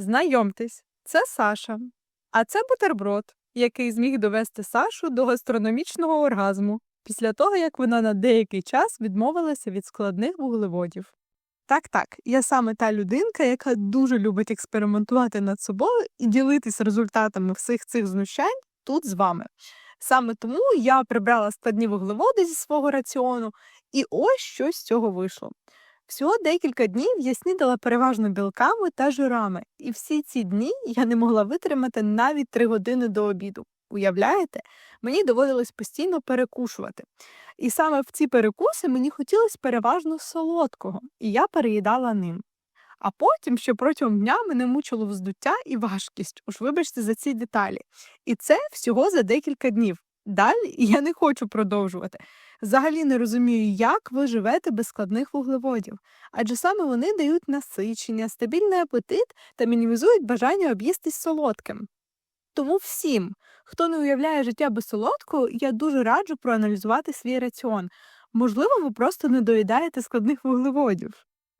Знайомтесь, це Саша. А це бутерброд, який зміг довести Сашу до гастрономічного оргазму після того, як вона на деякий час відмовилася від складних вуглеводів. Так, так, я саме та людинка, яка дуже любить експериментувати над собою і ділитись результатами всіх цих знущань тут з вами. Саме тому я прибрала складні вуглеводи зі свого раціону, і ось що з цього вийшло. Всього декілька днів я снідала переважно білками та жирами, і всі ці дні я не могла витримати навіть три години до обіду. Уявляєте, мені доводилось постійно перекушувати. І саме в ці перекуси мені хотілося переважно солодкого, і я переїдала ним. А потім, ще протягом дня мене мучило вздуття і важкість, уж вибачте за ці деталі. І це всього за декілька днів. Далі я не хочу продовжувати. Взагалі не розумію, як ви живете без складних вуглеводів, адже саме вони дають насичення, стабільний апетит та мінімізують бажання об'їстись солодким. Тому всім, хто не уявляє життя без солодкого, я дуже раджу проаналізувати свій раціон. Можливо, ви просто не доїдаєте складних вуглеводів.